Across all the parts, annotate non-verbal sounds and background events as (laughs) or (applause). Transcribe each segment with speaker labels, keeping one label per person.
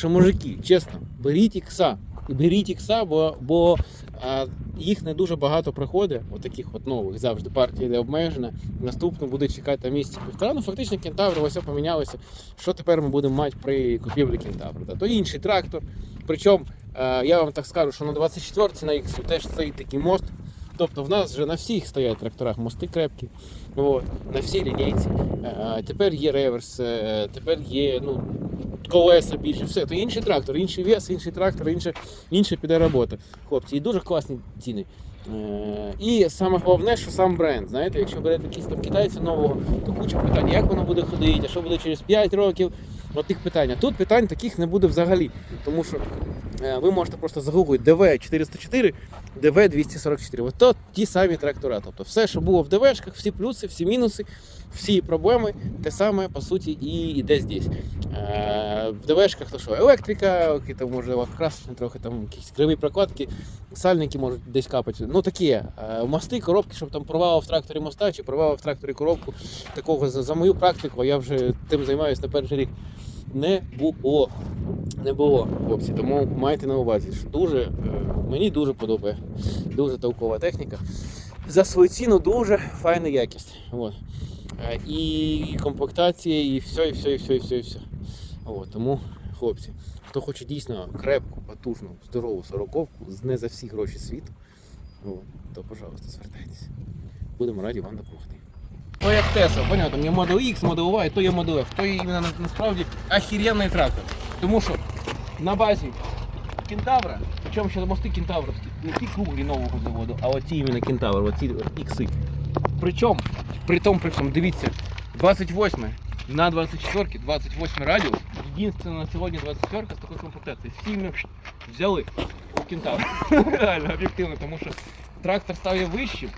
Speaker 1: Що мужики, чесно, беріть ікса. І беріть ікса, бо, бо а, їх не дуже багато приходить, отаких от нових завжди партія йде обмежена. Наступно буде чекати там місяці півтора. Ну фактично кентаври ось помінялося. Що тепер ми будемо мати при купівлі кентавра? Да? То інший трактор. Причому е, я вам так скажу, що на 24 на іксу теж стоїть такий мост. Тобто в нас вже на всіх стоять тракторах мости крепкі, от, на всій лінійці. Е, тепер є реверс, е, тепер є ну, колеса більше, все. То інший трактор, інший вес, інший трактор, інше, інше піде робота. Хлопці, і дуже класні ціни. Е, І саме головне, що сам бренд. Знаєте, якщо берете якісь там китайця нового, то куча питань, як воно буде ходити, а що буде через 5 років. От тих питань. Тут питань таких не буде взагалі. Тому що е, ви можете просто загуглити DV404, DV244. От то ті самі трактора. Тобто все, що було в ДВшках, всі плюси, всі мінуси, всі проблеми, те саме по суті і йде здесь. Е, В ДВшках то що, електрика, там може красочні трохи, там якісь криві прокладки, сальники можуть десь капати. Ну таке. Е, Мости, коробки, щоб там порвало в тракторі моста чи порвало в тракторі коробку. Такого за, мою практику, я вже тим займаюся на перший рік. Не було. Не було, хлопці. Тому майте на увазі, що дуже е, мені дуже подобає. Дуже толкова техніка. За свою ціну дуже файна якість. От. Е, І комплектація, і все, і все, і все, і все, і все. От, тому, хлопці, хто хоче дійсно крепку, потужну, здорову сороковку з не за всі гроші світу, от, то, пожалуйста, звертайтеся. Будемо раді вам допомогти. То як Tesla, понятно, у Model X, Model Y, то є Model F, то є іменно на- насправді охеренний трактор. Тому що на базі кентавра, причому ще мости кентавровські, не ті круглі нового заводу, а оці іменно кентавр, оці ікси. Причому, при тому, при всьому, дивіться, 28 на 24, 28 радіус, єдине на сьогодні 24 з такою комплектацією. Всі ми взяли у кентавр. (laughs) Реально, об'єктивно, тому що трактор став я вищим,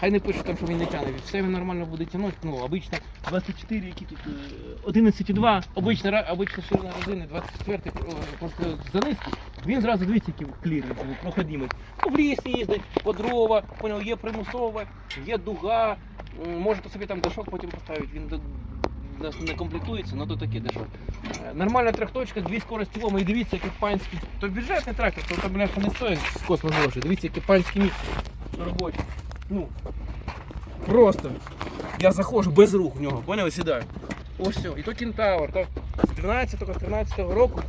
Speaker 1: Хай не пишуть там, що він не тягне, все він нормально буде тягнути. Ну, обично 24, які тут е, 11,2, обична, обична ширина резини, 24 е, просто занизький. Він зразу дивіться, клірний, був, проходимий. Ну, в ліс їздить, по дрова, поняв, є примусове, є дуга, можете собі там дашок потім поставити, він не комплектується, але то таке дешок. Е, Нормальна трьохточка, дві скорості лома, і дивіться, який панський. То бюджетний трактор, то там бляха не стоїть космос грошей. Дивіться, який панський міг робочий. Ну, просто. Я заходжу без рук в нього, поняли, сідаю. Ось все. І то кентавр. То з 12-го, з 13-го року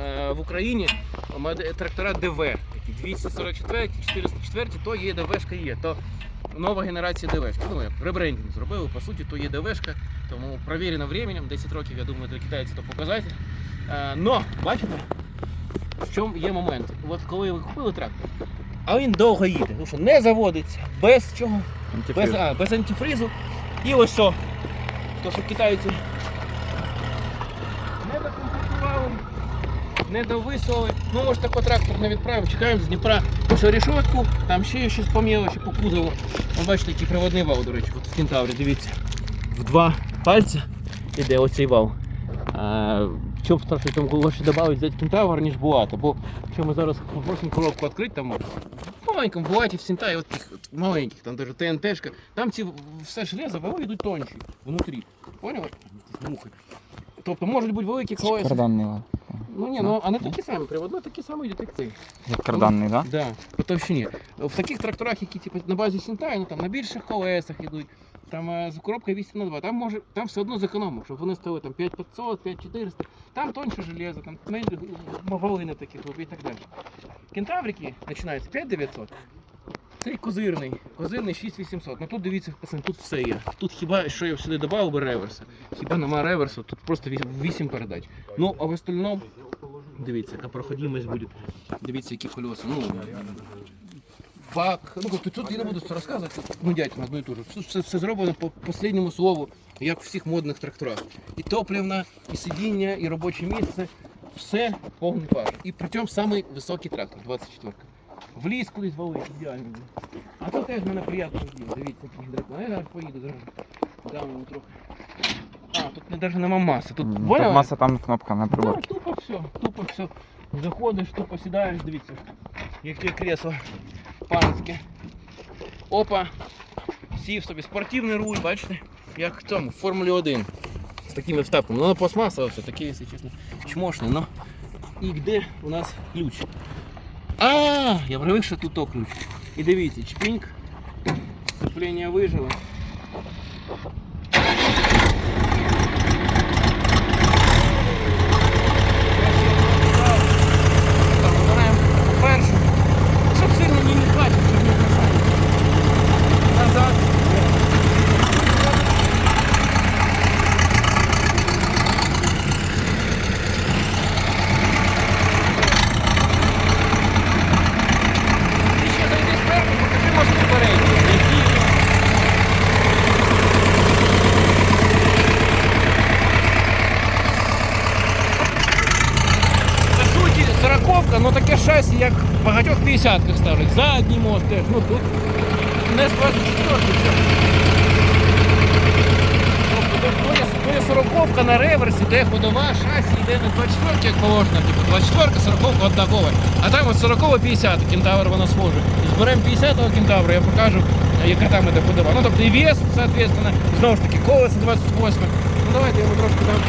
Speaker 1: е, в Україні трактора ДВ. Такі 244, 404, то є ДВшка є. То нова генерація ДВшки. Ну, як ребрендинг зробили, по суті, то є ДВшка. Тому провірено временем, 10 років, я думаю, для китайців то показатель. Е, но, бачите, в чому є момент? От коли ви купили трактор, а він довго їде, тому що не заводиться, без чого? Без, а, без антифризу. І ось що. То, що китайці не докомплектували, не довисували. Ну, може, такий трактор не відправив, чекаємо з Дніпра. Що решетку, там ще щось по мелочі, по кузову. Ви бачите, який проводний вал, до речі, от в кентаврі, дивіться. В два пальця іде оцей вал. А, Чому страшно там гроші додати взяти кентавр, ніж буата, бо якщо ми зараз попросимо коробку відкрити, там в маленькому буаті в Сінтаї, от таких от маленьких, там даже ТНТшка, там ці все железо, вали йдуть тонші внутрі. Поняли? Мухи. Тобто можуть бути великі колеса.
Speaker 2: Карданний лад.
Speaker 1: Ну ні, ну а не такі самі, приводно такі самі йдуть, як цей.
Speaker 2: Як карданний, так?
Speaker 1: Да, по товщині. В таких тракторах, які типу, на базі Сінтай, ну там на більших колесах йдуть, там е, з коробкою 8 на 2, там може, там все одно зекономив, щоб вони стояли там 5500, 5400, там тоньше железо, там валини такі і так далі. Кентаврики починаються 5900. Цей козирний, козирний 6800. Ну тут дивіться, пацани, тут все є. Тут хіба що я сюди додав би реверса. Хіба нема реверсу, тут просто 8 передач. Ну, а в остальному, дивіться, яка проходимость буде. Дивіться, які колеса. Ну, бак. Ну, тобто тут я не буду це розказувати, тут нудять на одну і ту ж. Тут все, все зроблено по останньому слову, як в всіх модних тракторах. І топлівна, і сидіння, і робоче місце. Все повний пар. І при цьому самий високий трактор, 24 В ліс кудись валить, ідеально. А тут теж мене приємно діло. Дивіться, який дракон. Я зараз поїду зараз. Дам йому трохи. А, тут не, навіть нема маси. Тут,
Speaker 2: Тут
Speaker 1: поняли?
Speaker 2: маса там кнопка на
Speaker 1: Да,
Speaker 2: приборці.
Speaker 1: тупо все, тупо все. Заходиш, тупо сідаєш, дивіться, яке кресло Панське. Опа. Сів собі спортивний руль, бачите? Як в цьому, в Формулі 1. з такими вставками. Ну, пластмасова, все таке, якщо чесно, чмошне. но. І де у нас ключ? А, я привик, що тут то ключ. І дивіться, чпіньк, сцеплення вижило. Так, вибираємо першу. Щоб сильно не мішати, щоб не мішати. Назад. І ще зайди спереду, покажи мости передні. Які По суті, сороковка, ну таке шасі, як в багатьох 50-ках ставлять. Задній мост теж, ну тут не з 24 Тобто сороковка на реверсі, де ходова шасі йде на 24 як положено, типу 24 сороковка однакова. А там от 40 50 кентавр вона схоже. І зберемо 50-го кентавра, я покажу, яка там іде ходова. Ну тобто і вес, соответственно, знову ж таки, колесо 28. Ну давайте я йому трошки дам.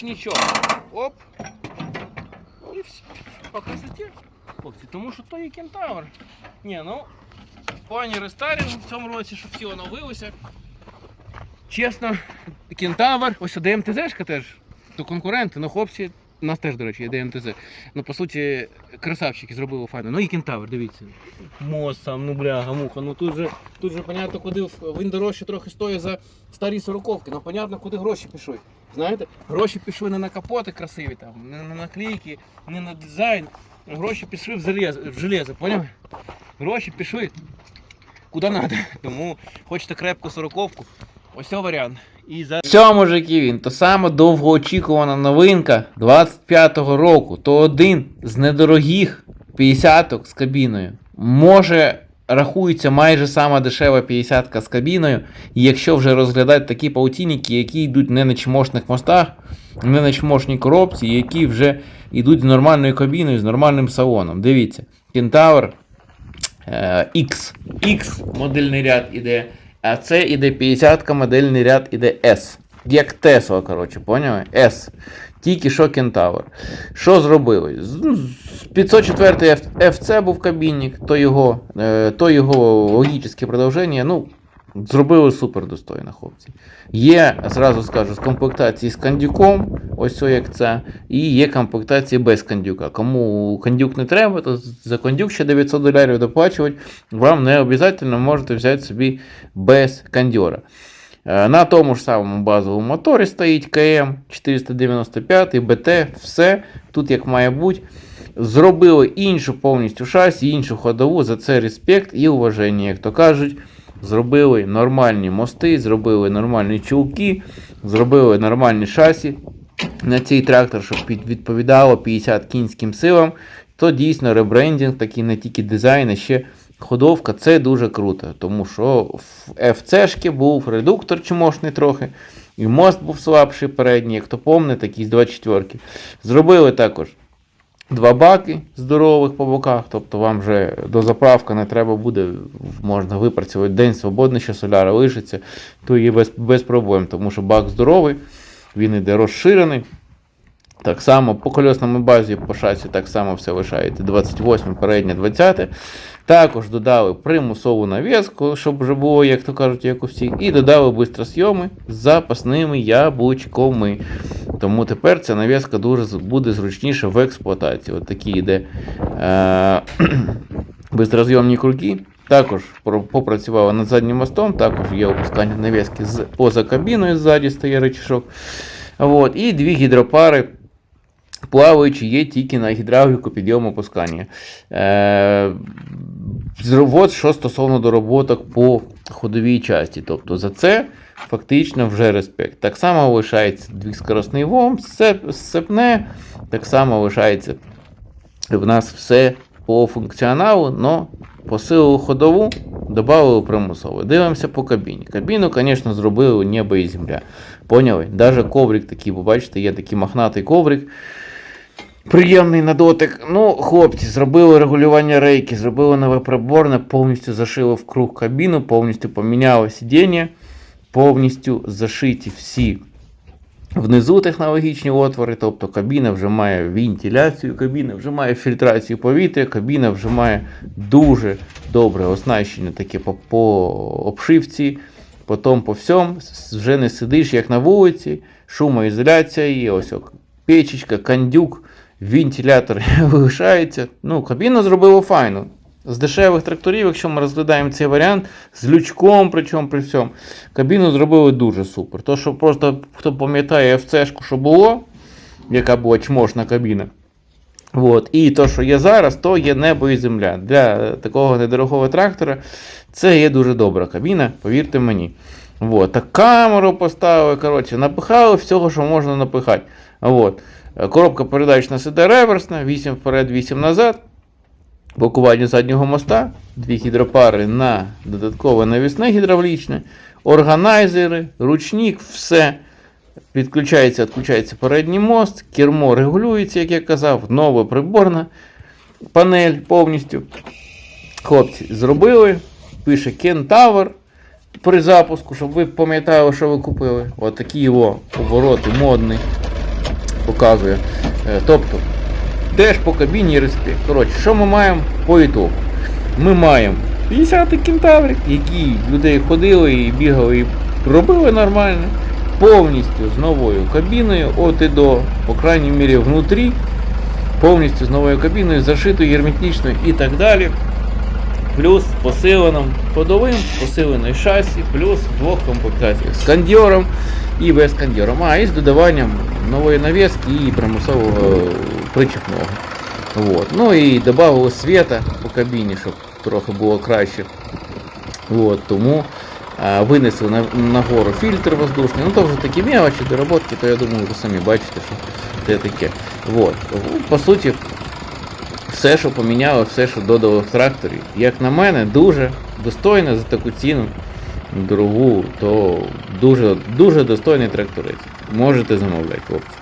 Speaker 1: Ручничок. Оп. І все. По красоті. Хлопці, тому що то є кентавр. Ні, ну, в плані в цьому році, щоб всі оновилося. Чесно, кентавр, ось ДМТЗшка теж. То конкуренти, ну хлопці, у нас теж, до речі, є ДМТЗ. Ну, по суті, красавчики зробили файно. Ну і кентавр, дивіться. Мост сам, ну бляга, муха. Ну тут же, тут же понятно, куди він дорожче трохи стоїть за старі сороковки. Ну понятно, куди гроші пішли. Знаєте, гроші пішли не на капоти красиві, там, не на наклейки, не на дизайн. Гроші пішли в железо, в железо, поняв? Гроші пішли куди треба. (laughs) Тому хочете крепку сороковку, ось варіант. І за
Speaker 2: Все, мужики, він то саме довгоочікувана новинка 25-го року. То один з недорогих 50-ок з кабіною. Може, рахується майже сама дешева 50-ка з кабіною. І якщо вже розглядати такі паутінники, які йдуть не на чмошних мостах, не на чмошній коробці, які вже йдуть з нормальною кабіною, з нормальним салоном. Дивіться, Кентавр е, X. X модельний ряд іде. А це іде 50-ка модельний ряд іде S. Як Тесла, коротше, поняли? S. Тільки що Кентавр. Що зробили? З- ну, з 504 F- FC був кабінник, то його, е, то його логічне продовження. Ну, зробили супер достойно, хлопці. Є, зразу скажу, з комплектації з кандюком, ось як це, і є комплектації без кандюка. Кому кандюк не треба, то за кандюк ще 900 доларів доплачувати. Вам не обов'язково можете взяти собі без кандьора. Е, На тому ж самому базовому моторі стоїть КМ 495 БТ, все тут як має бути. Зробили іншу повністю шасі, іншу ходову. За це респект і уваження, як то кажуть. Зробили нормальні мости, зробили нормальні чулки, зробили нормальні шасі на цей трактор, щоб відповідало 50 кінським силам. То дійсно ребрендінг, такий не тільки дизайн, а ще
Speaker 1: ходовка це дуже круто, тому що в FC-шки був редуктор чмошний трохи, і мост був слабший передній, як то помне, такий з 24 Зробили також два баки здорових по боках, тобто вам вже до заправки не треба буде, можна випрацювати день свободний, що соляра лишиться, то є без, без проблем, тому що бак здоровий, він іде розширений. Так само по кольосному базі по шасі так само все лишається 28 переднє 20. Також додали примусову нав'язку, щоб вже було, як то кажуть, як у всіх, і додали бистросйоми з запасними яблучками. Тому тепер ця нав'язка дуже буде зручніша в експлуатації. От такі йде е- (clears throat) бистрозйомні круги. Також попрацювали над заднім мостом, також є опускання нав'язки поза кабіною, ззаді стає речішок. От, і дві гідропари плаваючі є тільки на гідравліку підйому опускання. Е, от що стосовно дороботок по ходовій часті. Тобто за це фактично вже респект. Так само лишається двіскоросний ВОМ, сцеп- сцепне, так само лишається в нас все по функціоналу, но посилили ходову, додали примусово. Дивимося по кабіні. Кабіну, звісно, зробили небо і земля. Поняли? Даже коврик такий, бо бачите, є такий мохнатий коврик. Приємний на дотик. Ну, хлопці, зробили регулювання рейки, зробили нове приборне, повністю зашили в круг кабіну, повністю поміняли сидіння, повністю зашиті всі внизу технологічні отвори, тобто кабіна вже має вентиляцію, кабіна вже має фільтрацію повітря, кабіна вже має дуже добре оснащення таке по, по обшивці, потім по всьому. Вже не сидиш як на вулиці, шумоізоляція є, ось печечка, кандюк, вентилятор (laughs) лишається. Ну, кабіну зробили файно. З дешевих тракторів, якщо ми розглядаємо цей варіант, з лючком, причому при всьому, кабіну зробили дуже супер. То, що просто хто пам'ятає FC-шку, що було, яка була чмошна кабіна. От. І то, що є зараз, то є небо і земля. Для такого недорогого трактора це є дуже добра кабіна, повірте мені. От. Так камеру поставили, коротше, напихали всього, що можна напихати. От. Е, Коробка передач нас іде реверсна, 8 вперед, 8 назад. Блокування заднього моста, дві гідропари на додаткове навісне гідравлічне, органайзери, ручник, все. Підключається, відключається передній мост, кермо регулюється, як я казав, нова приборна панель повністю. Хлопці зробили, пише Kentaur при запуску, щоб ви пам'ятали, що ви купили. От такі його повороти модний показує. Е, Тобто, теж по кабіні респект. Коротше, що ми маємо по ітогу? Ми маємо 50-й кентаврик, які людей ходили і бігали і робили нормально. Повністю з новою кабіною от і до, по крайній мірі, внутрі. Повністю з новою кабіною, зашитою герметичною і так далі. Плюс з посиленим ходовим, з посиленою шасі, плюс двох комплектаціях з кандьором і без кандьора. А і з додаванням нової навіски і примусового причепного. Вот. Ну і додали світа по кабіні, щоб трохи було краще. Вот. Тому а, винесли на, нагору фільтр воздушний. Ну то вже такі мелочі, доработки, то я думаю, ви самі бачите, що це таке. Вот. По суті, все, що поміняло, все, що додали в тракторі, як на мене, дуже достойно за таку ціну дорогу, то дуже, дуже достойний тракторець. Можете замовляти, хлопці.